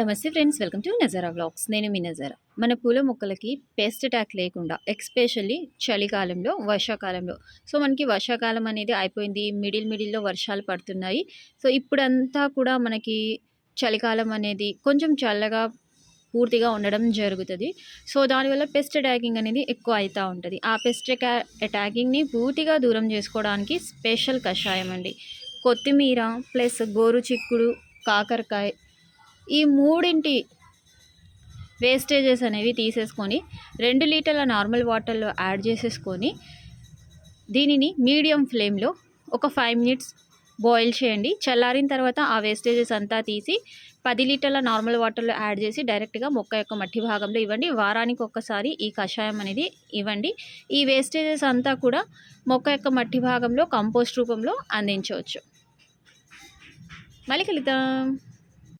నమస్తే friends welcome to Nazara vlogs. నేను మీ నజారా. మన పూల మొక్కలకి పెస్ట్ అటాక్ లేకుండా ఎక్స్పెషల్లీ చలికాలంలో వర్షాకాలంలో. సో మనకి వర్షాకాలం అనేది అయిపోయింది మిడిల్ మిడిల్లో వర్షాలు పడుతున్నాయి. సో ఇప్పుడంతా కూడా మనకి చలికాలం అనేది కొంచెం చల్లగా పూర్తిగా ఉండడం జరుగుతుంది. సో దానివల్ల పెస్ట్ అటాకింగ్ అనేది ఎక్కువ అవుతూ ఉంటుంది. ఆ పెస్ట్ అటాకింగ్ని పూర్తిగా దూరం చేసుకోవడానికి స్పెషల్ కషాయం అండి. కొత్తిమీర ప్లస్ గోరు చిక్కుడు కాకరకాయ ఈ మూడింటి వేస్టేజెస్ అనేవి తీసేసుకొని రెండు లీటర్ల నార్మల్ వాటర్లో యాడ్ చేసేసుకొని దీనిని మీడియం ఫ్లేమ్లో ఒక ఫైవ్ మినిట్స్ బాయిల్ చేయండి. చల్లారిన తర్వాత ఆ వేస్టేజెస్ అంతా తీసి పది లీటర్ల నార్మల్ వాటర్లో యాడ్ చేసి డైరెక్ట్గా మొక్క యొక్క మట్టి భాగంలో ఇవ్వండి. వారానికి ఒక్కసారి ఈ కషాయం అనేది ఇవ్వండి. ఈ వేస్టేజెస్ అంతా కూడా మొక్క యొక్క మట్టి భాగంలో కంపోస్ట్ రూపంలో అందించవచ్చు. మళ్ళీ కలుద్దాం.